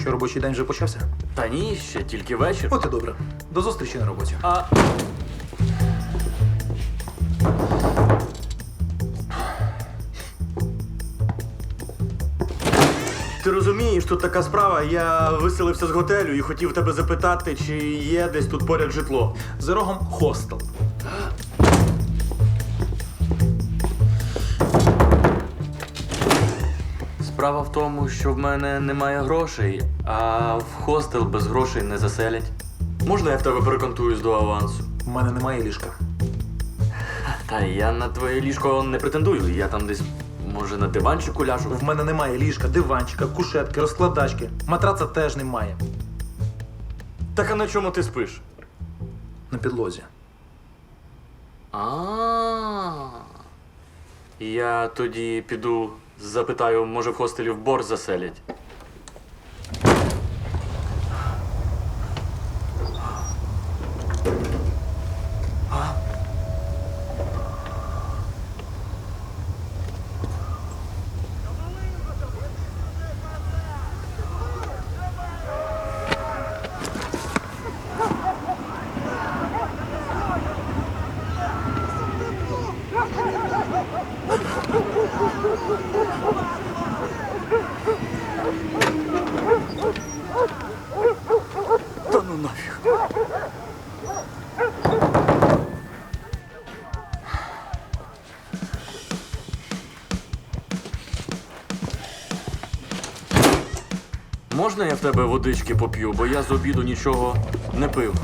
Що робочий день вже почався? Та ні, ще тільки вечір. От і добре. До зустрічі на роботі. А Ти розумієш, тут така справа. Я виселився з готелю і хотів тебе запитати, чи є десь тут поряд житло. За рогом хостел. Справа в тому, що в мене немає грошей, а в хостел без грошей не заселять. Можна я в тебе переконтуюсь до авансу? У мене немає ліжка. Та я на твоє ліжко не претендую. Я там десь, може, на диванчику ляжу. В мене немає ліжка, диванчика, кушетки, розкладачки. Матраца теж немає. Так а на чому ти спиш? На підлозі. А. Я тоді піду запитаю, може в хостелі в бор заселять. Нафіг. Можна я в тебе водички поп'ю, бо я з обіду нічого не пив.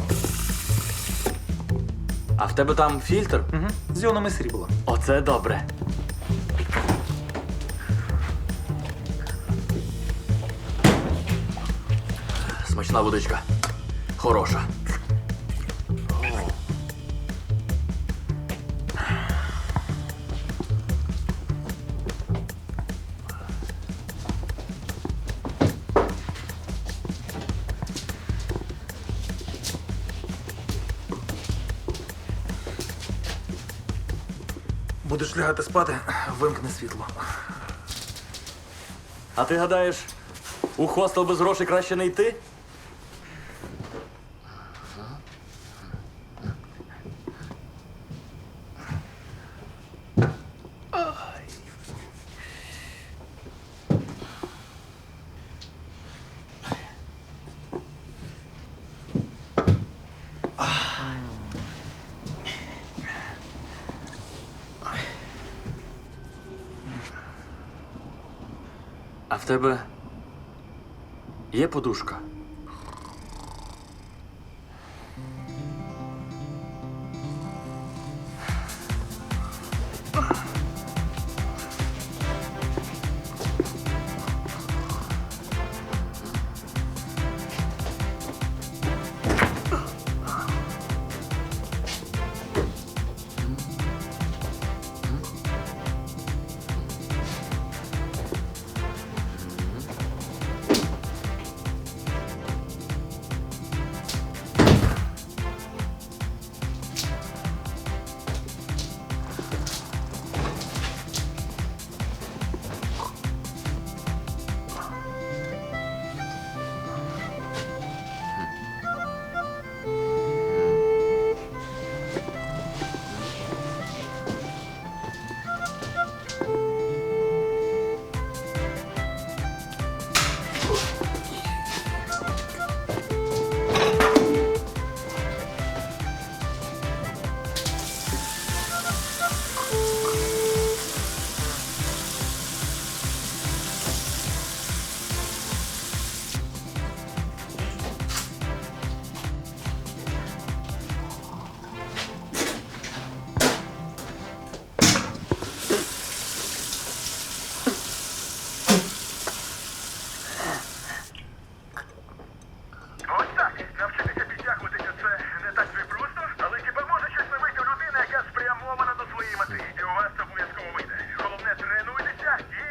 А в тебе там фільтр? Угу. З іонами срібла. Оце добре. Смачна водичка. Хороша. Будеш лягати спати, вимкни світло. А ти гадаєш, у хостел без грошей краще не йти? в тебе є подушка? Ugh.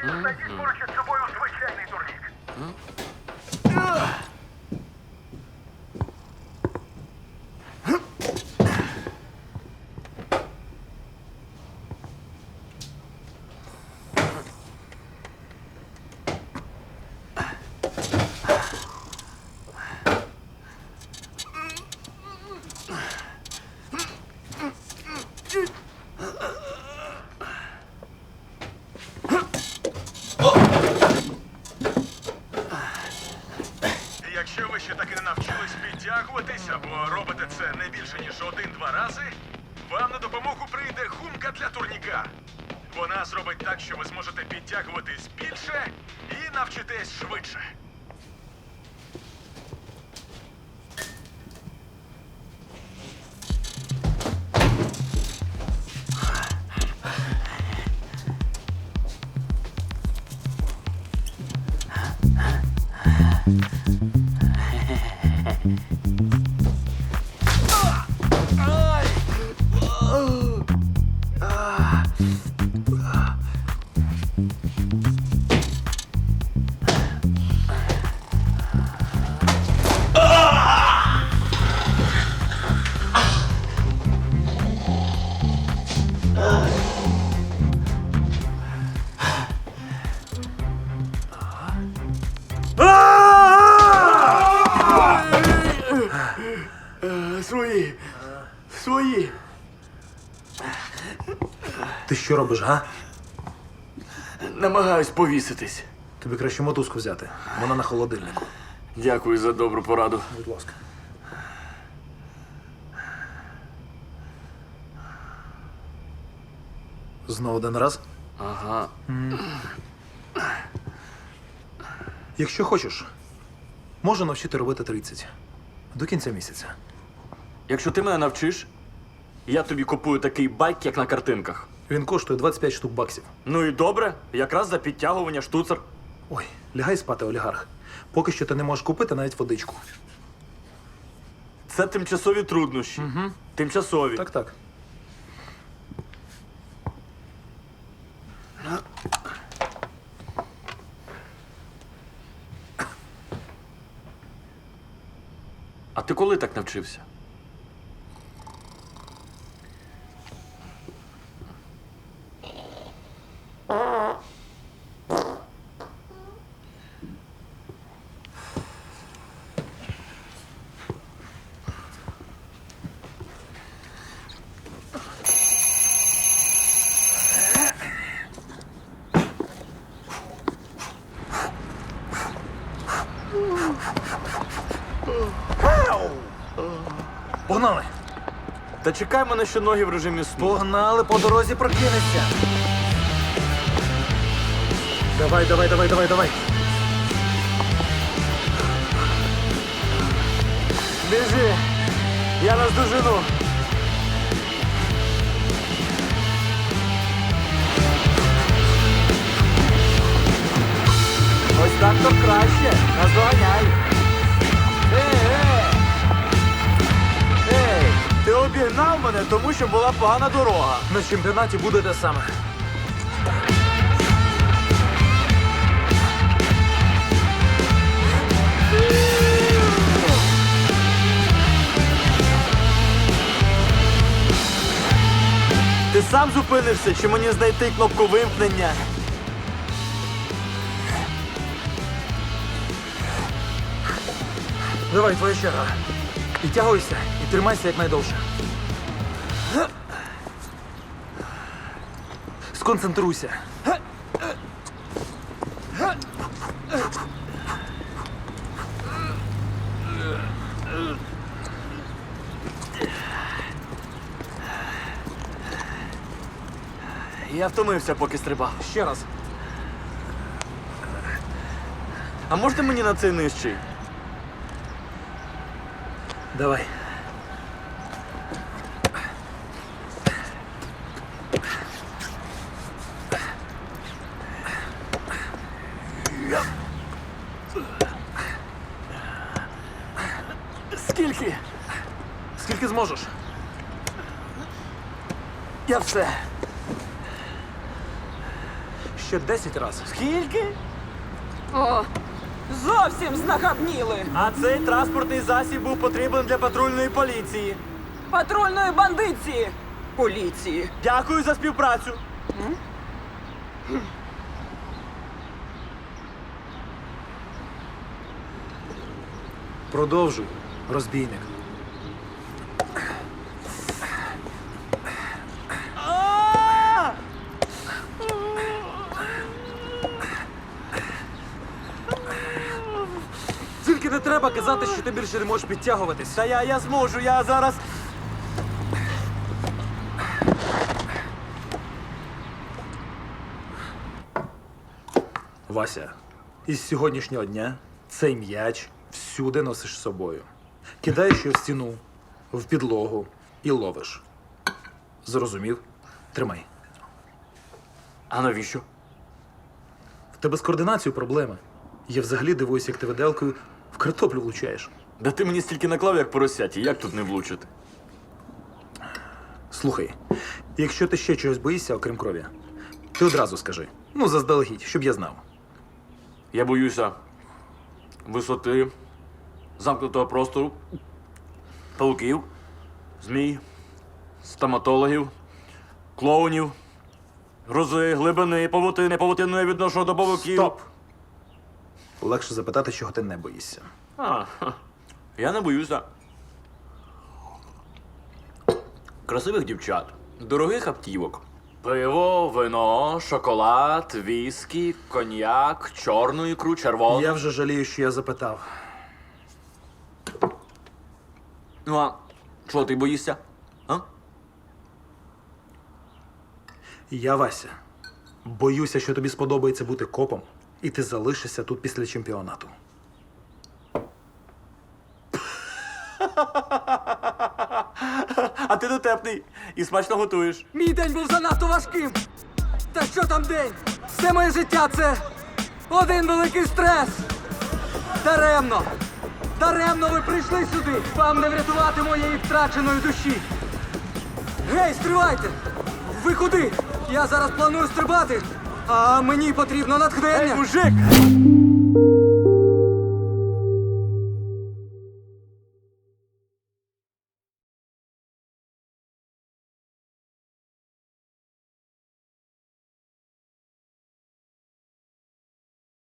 Тоді поруч із собою звичайний турнік. Навчитесь швидше. Що робиш, га? Намагаюсь повіситись. Тобі краще мотузку взяти. Вона на холодильнику. Дякую за добру пораду. Будь ласка. Знову один раз. Ага. Якщо хочеш, можу навчити робити 30. До кінця місяця. Якщо ти мене навчиш, я тобі купую такий байк, як на картинках. Він коштує 25 штук баксів. Ну і добре, якраз за підтягування штуцер. Ой, лягай спати, олігарх. Поки що ти не можеш купити навіть водичку. Це тимчасові труднощі. Угу. Тимчасові. Так, так. А ти коли так навчився? Погнали! Та чекай мене ще ноги в режимі сну. Погнали, по дорозі прокинешся. Давай, давай, давай, давай, давай. Біжи! Я наздожену! Ось так то краще. Наздоганяй. Ей, обігнав мене, тому що була погана дорога. На чемпіонаті буде те саме. Ти сам зупинишся, чи мені знайти кнопку вимкнення? Давай, твоя черга. Підтягуйся і тримайся якнайдовше. Сконцентруйся. Я втомився, поки стрибав. Ще раз. А можете мені на цей нижчий? Давай. Скільки? Скільки зможеш? Я все. Ще 10 разів. Скільки? О, зовсім знахабніли. А цей транспортний засіб був потрібен для патрульної поліції. Патрульної бандиції. Поліції. Дякую за співпрацю. Продовжуй, розбійник. А! Тільки не треба казати, що ти більше не можеш підтягуватись. Та я, я зможу, я зараз. Вася, із сьогоднішнього дня цей м'яч всюди носиш з собою. Кидаєш його в стіну, в підлогу і ловиш. Зрозумів? Тримай. А навіщо? В тебе з координацією проблеми. Я взагалі дивуюсь, як ти виделкою картоплю влучаєш. Да ти мені стільки наклав, як поросяті, як тут не влучити? Слухай, якщо ти ще чогось боїшся, окрім крові, ти одразу скажи. Ну, заздалегідь, щоб я знав. Я боюся висоти, замкнутого простору, пауків, змій, стоматологів, клоунів, грози, глибини, павутини, павутину я відношу до павуків. Стоп! Легше запитати, чого ти не боїшся. А, ха. я не боюся. Красивих дівчат, дорогих автівок. Пиво, вино, шоколад, віскі, коньяк, чорну ікру, червону. Я вже жалію, що я запитав. Ну а що ти боїшся? А? Я Вася. Боюся, що тобі сподобається бути копом, і ти залишишся тут після чемпіонату. А ти дотепний і смачно готуєш. Мій день був занадто важким. Та що там день? Все моє життя це один великий стрес. Даремно. Даремно ви прийшли сюди. Вам не врятувати моєї втраченої душі. Гей, стривайте! Ви куди? Я зараз планую стрибати, а мені потрібно натхнення. Ей, мужик!